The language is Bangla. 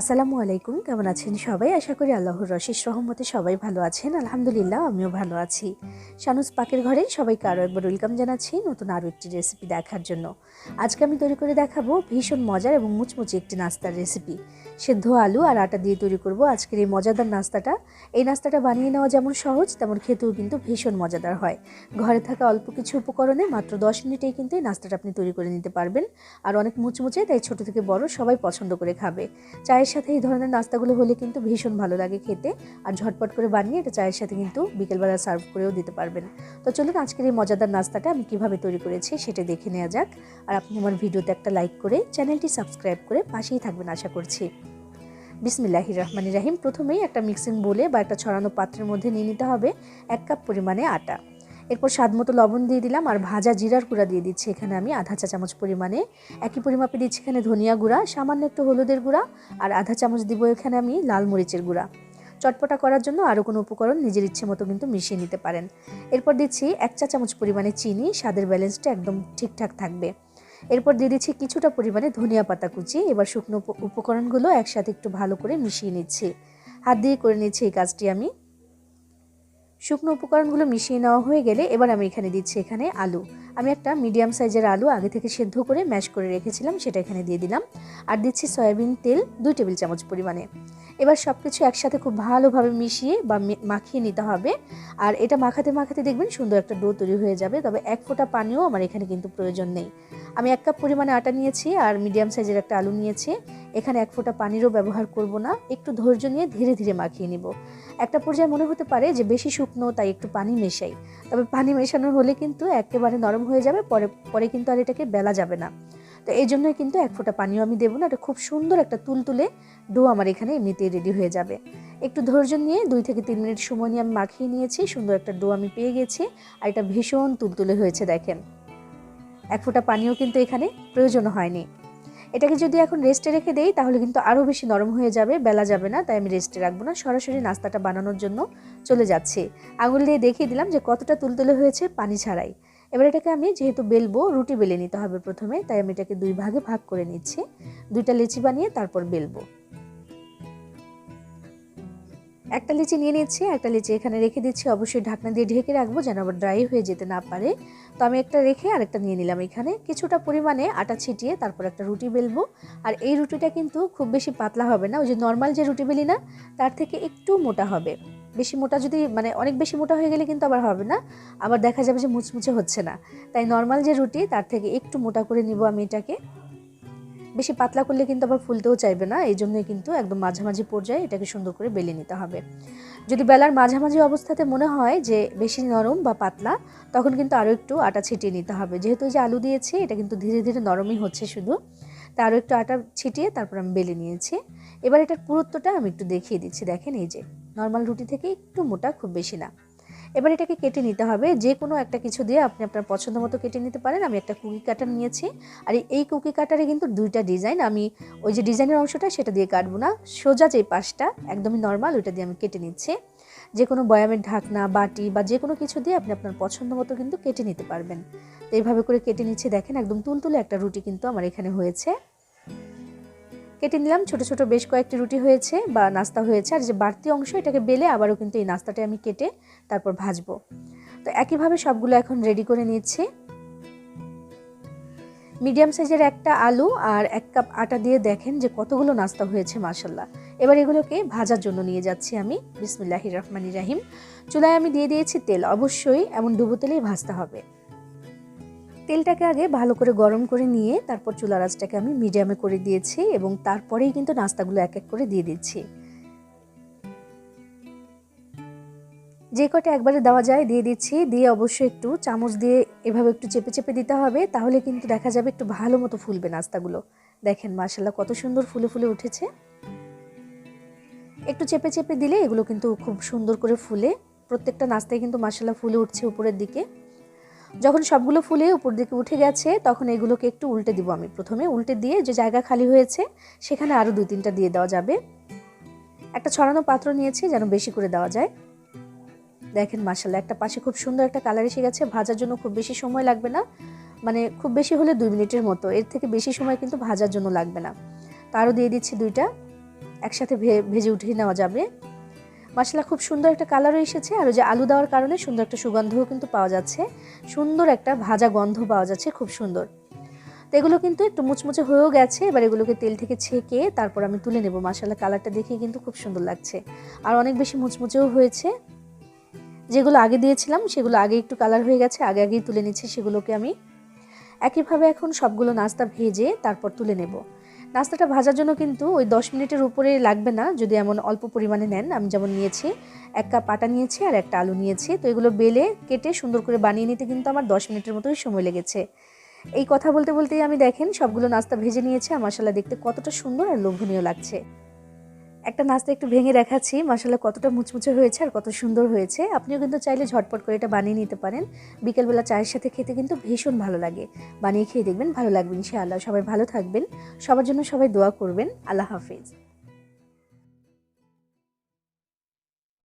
আসসালামু আলাইকুম, কেমন আছেন সবাই? আশা করি আল্লাহর রশিস রহমতে সবাই ভালো আছেন। আলহামদুলিল্লাহ, আমিও ভালো আছি। শানুস পাকের ঘরে সবাইকে আরও একবার ওয়েলকাম জানাচ্ছি নতুন আরও একটি রেসিপি দেখার জন্য। আজকে আমি তৈরি করে দেখাবো ভীষণ মজার এবং মুচমুচে একটি নাস্তার রেসিপি সেদ্ধ আলু আর আটা দিয়ে তৈরি করব আজকের এই মজাদার নাস্তাটা। এই নাস্তাটা বানিয়ে নেওয়া যেমন সহজ, তেমন খেতেও কিন্তু ভীষণ মজাদার হয়। ঘরে থাকা অল্প কিছু উপকরণে মাত্র দশ মিনিটেই কিন্তু এই নাস্তাটা আপনি তৈরি করে নিতে পারবেন। আর অনেক মুচমুচে, তাই ছোট থেকে বড় সবাই পছন্দ করে খাবে। চায়ের সাথে এই ধরনের নাস্তাগুলো হলে কিন্তু ভীষণ ভালো লাগে খেতে। আর ঝটপট করে বানিয়ে এটা চায়ের সাথে কিন্তু বিকেলবেলা সার্ভ করেও দিতে পারবেন। তো চলুন আজকের এই মজাদার নাস্তাটা আমি কীভাবে তৈরি করেছি সেটা দেখে নেওয়া যাক। আর আপনি আমার ভিডিওতে একটা লাইক করে চ্যানেলটি সাবস্ক্রাইব করে পাশেই থাকবেন আশা করছি। বিসমিল্লাহি রহমানি রাহিম। প্রথমেই একটা মিক্সিং বলে বা একটা ছড়ানো পাত্রের মধ্যে নিয়ে নিতে হবে এক কাপ পরিমাণে আটা। এরপর স্বাদ মতো লবণ দিয়ে দিলাম আর ভাজা জিরার গুঁড়া দিয়ে দিচ্ছি। এখানে আমি আধা চা চামচ পরিমাণে। একই পরিমাপে দিচ্ছি এখানে ধনিয়া গুঁড়া, সামান্য একটু হলুদের গুঁড়া আর আধা চামচ দিব এখানে আমি লাল মরিচের গুঁড়া। চটপটা করার জন্য আরও কোনো উপকরণ নিজের ইচ্ছে মতো কিন্তু মিশিয়ে নিতে পারেন। এরপর দিচ্ছি এক চা চামচ পরিমাণে চিনি, স্বাদের ব্যালেন্সটা একদম ঠিকঠাক থাকবে। এরপর দিয়ে দিচ্ছি কিছুটা পরিমাণে ধনিয়া পাতা কুচি। এবার শুকনো উপকরণগুলো একসাথে একটু ভালো করে মিশিয়ে নিচ্ছি। হাত দিয়ে করে নিচ্ছি এই কাজটি আমি। শুকনো উপকরণগুলো মিশিয়ে নেওয়া হয়ে গেলে এবার আমি এখানে দিচ্ছি এখানে আলু। আমি একটা মিডিয়াম সাইজের আলু আগে থেকে সেদ্ধ করে ম্যাশ করে রেখেছিলাম, সেটা এখানে দিয়ে দিলাম। আর দিচ্ছি সয়াবিন তেল দুই টেবিল চামচ পরিমাণে। এবার সব কিছু একসাথে খুব ভালোভাবে মিশিয়ে বা মাখিয়ে নিতে হবে। আর এটা মাখাতে মাখাতে দেখবেন সুন্দর একটা ডো তৈরি হয়ে যাবে। তবে এক ফোঁটা পানিও আমার এখানে কিন্তু প্রয়োজন নেই। আমি এক কাপ পরিমাণে আটা নিয়েছি আর মিডিয়াম সাইজের একটা আলু নিয়েছি। এখানে এক ফোঁটা পানিরও ব্যবহার করব না। একটু ধৈর্য নিয়ে ধীরে ধীরে মাখিয়ে নিব। একটা পর্যায়ে মনে হতে পারে যে বেশি শুকনো, তাই একটু পানি মেশাই। তবে পানি মেশানোর হলে কিন্তু একেবারে নরম হয়ে যাবে, পরে পরে কিন্তু আর এটাকে বেলা যাবে না। তো এই জন্যই কিন্তু এক ফোঁটা পানিও আমি দেবো না এটা খুব সুন্দর একটা তুল তুলে ডো আমার এখানে এমনিতেই রেডি হয়ে যাবে। একটু ধৈর্য নিয়ে দুই থেকে তিন মিনিট সময় নিয়ে আমি মাখিয়ে নিয়েছি, সুন্দর একটা ডো আমি পেয়ে গেছি, আর এটা ভীষণ তুলতুলে হয়েছে দেখেন। এক ফোঁটা পানিও কিন্তু এখানে প্রয়োজন হয়নি। এটাকে যদি এখন রেস্টে রেখে দেই, তাহলে কিন্তু আরও বেশি নরম হয়ে যাবে, বেলা যাবে না, তাই আমি রেস্টে রাখব না, সরাসরি নাস্তাটা বানানোর জন্য চলে যাচ্ছি। আঙুল দিয়ে দেখিয়ে দিলাম যে কতটা তুলতুলে হয়েছে পানি ছাড়াই। এবার এটাকে আমি যেহেতু বেলবো, রুটি বেলে নিতে হবে প্রথমে, তাই আমি এটাকে দুই ভাগে ভাগ করে নিচ্ছি। দুইটা লেচি বানিয়ে তারপর বেলবো। একটা লিচি নিয়ে নিচ্ছি, একটা লিচি এখানে রেখে দিচ্ছি। অবশ্যই ঢাকনা দিয়ে ঢেকে রাখব যেন আবার ড্রাই হয়ে যেতে না পারে। তো আমি একটা রেখে আরেকটা নিয়ে নিলাম এখানে। কিছুটা পরিমাণে আটা ছিটিয়ে তারপর একটা রুটি বেলবো। আর এই রুটিটা কিন্তু খুব বেশি পাতলা হবে না, ওই যে নর্মাল যে রুটি বেলি না, তার থেকে একটু মোটা হবে। বেশি মোটা যদি মানে অনেক বেশি মোটা হয়ে গেলে কিন্তু আবার হবে না। আবার দেখা যাবে যে মুচমুচে হচ্ছে না। তাই নর্মাল যে রুটি, তার থেকে একটু মোটা করে নিব আমি এটাকে। বেশি পাতলা করলে কিন্তু আবার ফুলতেও চাইবে না। এই জন্যই কিন্তু একদম মাঝামাঝি পর্যায়ে এটাকে সুন্দর করে বেলে নিতে হবে। যদি বেলার মাঝামাঝি অবস্থাতে মনে হয় যে বেশি নরম বা পাতলা, তখন কিন্তু আরও একটু আটা ছিটিয়ে নিতে হবে। যেহেতু যে আলু দিয়েছি, এটা কিন্তু ধীরে ধীরে নরমই হচ্ছে শুধু। তা আরও একটু আটা ছিটিয়ে তারপর আমি বেলে নিয়েছি। এবার এটার পুরুত্বটা আমি একটু দেখিয়ে দিচ্ছি। দেখেন এই যে। নর্মাল রুটি থেকে একটু মোটা, খুব বেশি না। এবার এটাকে কেটে নিতে হবে। যে কোনো একটা কিছু দিয়ে আপনি আপনার পছন্দ মতো কেটে নিতে পারেন। আমি একটা কুকি কাটার নিয়েছি। আর এই কুকি কাটারে কিন্তু দুইটা ডিজাইন আমি ওই যে ডিজাইনের অংশটা সেটা দিয়ে কাটবো না। সোজা যে পাশটা, একদমই নর্মাল ওইটা দিয়ে আমি কেটে নিচ্ছি। যে কোনো বয়ামের ঢাকনা, বাটি বা যে কোনো কিছু দিয়ে আপনি আপনার পছন্দ মতো কিন্তু কেটে নিতে পারবেন। তো এইভাবে করে কেটে নিচ্ছে। দেখেন, একদম তুলতুলে একটা রুটি কিন্তু আমার এখানে হয়েছে। কেটে নিলাম। ছোট ছোট বেশ কয়েকটি রুটি হয়েছে বা নাস্তা হয়েছে। আর যে বাড়তি অংশ এটাকে বেলে আবারও কিন্তু এই নাস্তাটা আমি কেটে তারপর ভাজবো। তো একইভাবে সবগুলো এখন রেডি করে নিচ্ছি। মিডিয়াম সাইজের একটা আলু আর এক কাপ আটা দিয়ে দেখেন যে কতগুলো নাস্তা হয়েছে মাসাল্লাহ এবার এগুলোকে ভাজার জন্য নিয়ে যাচ্ছি আমি। বিসমিল্লাহির রহমানির রাহিম। চুলায় আমি দিয়ে দিয়েছি তেল। অবশ্যই এমন ডুবো তেলেই ভাজতে হবে। তেলটাকে আগে ভালো করে গরম করে নিয়ে তারপর চুলা রাজটাকে আমি মিডিয়ামে করে দিয়েছি এবং তারপরেই কিন্তু নাস্তাগুলো এক এক করে দিয়ে দিচ্ছি। যে কটা একবারে দেওয়া যায় দিয়ে দিচ্ছি, দিয়ে অবশ্যই একটু চামচ দিয়ে এভাবে একটু চেপে চেপে দিতে হবে, তাহলে কিন্তু দেখা যাবে একটু ভালো মতো ফুলবে নাস্তাগুলো। দেখেন মাসাল্লাহ কত সুন্দর ফুলে ফুলে উঠেছে। একটু চেপে চেপে দিলে এগুলো কিন্তু খুব সুন্দর করে ফুলে। প্রত্যেকটা নাস্তায় কিন্তু মাসাল্লাহ ফুলে উঠছে উপরের দিকে। যখন সবগুলো ফুলে উপর দিকে উঠে গেছে, তখন এগুলোকে একটু উল্টে দিব আমি। প্রথমে উল্টে দিয়ে যে জায়গা খালি হয়েছে, সেখানে আরও দুই তিনটা দিয়ে দেওয়া যাবে। একটা ছড়ানো পাত্র নিয়েছি যেন বেশি করে দেওয়া যায়। দেখেন মাসাল্লাহ একটা পাশে খুব সুন্দর একটা কালার এসে গেছে, ভাজার জন্য খুব বেশি সময় লাগবে না। মানে খুব বেশি হলে দুই মিনিটের মতো, এর থেকে বেশি সময় কিন্তু ভাজার জন্য লাগবে না। তারও দিয়ে দিচ্ছি দুইটা, একসাথে ভেজে উঠিয়ে নেওয়া যাবে। মশলা খুব সুন্দর একটা কালারও এসেছে। আর ওই যে আলু দেওয়ার কারণে সুন্দর একটা সুগন্ধও কিন্তু পাওয়া যাচ্ছে। সুন্দর একটা ভাজা গন্ধ পাওয়া যাচ্ছে, খুব সুন্দর। তো এগুলো কিন্তু একটু মুচমুচে হয়েও গেছে, এবার এগুলোকে তেল থেকে ছেঁকে তারপর আমি তুলে নেব। মশলা কালারটা দেখে কিন্তু খুব সুন্দর লাগছে। আর অনেক বেশি মুচমুচেও হয়েছে। যেগুলো আগে দিয়েছিলাম, সেগুলো আগে একটু কালার হয়ে গেছে, আগে আগেই তুলে নিচ্ছি, সেগুলোকে আমি। একইভাবে এখন সবগুলো নাস্তা ভেজে তারপর তুলে নেব। নাস্তাটা ভাজার জন্য কিন্তু ওই দশ মিনিটের উপরে লাগবে না, যদি এমন অল্প পরিমাণে নেন। আমি যেমন নিয়েছি, এক কাপ আটা নিয়েছি আর একটা আলু নিয়েছি। তো এগুলো বেলে, কেটে সুন্দর করে বানিয়ে নিতে কিন্তু আমার দশ মিনিটের মতোই সময় লেগেছে। এই কথা বলতে বলতেই আমি দেখেন সবগুলো নাস্তা ভেজে নিয়েছে আর মশলা দেখতে কতটা সুন্দর আর লোভনীয় লাগছে। একটা নাস্তা একটু ভেঙে দেখাচ্ছি। মশলা কতটা মুচমুচে হয়েছে আর কত সুন্দর হয়েছে। আপনিও কিন্তু চাইলে ঝটপট করে এটা বানিয়ে নিতে পারেন। বিকেলবেলা চায়ের সাথে খেতে কিন্তু ভীষণ ভালো লাগে। বানিয়ে খেয়ে দেখবেন ভালো লাগবে ইনশাআল্লাহ। সবাই ভালো থাকবেন। সবার জন্য সবাই দোয়া করবেন। আল্লাহ হাফিজ।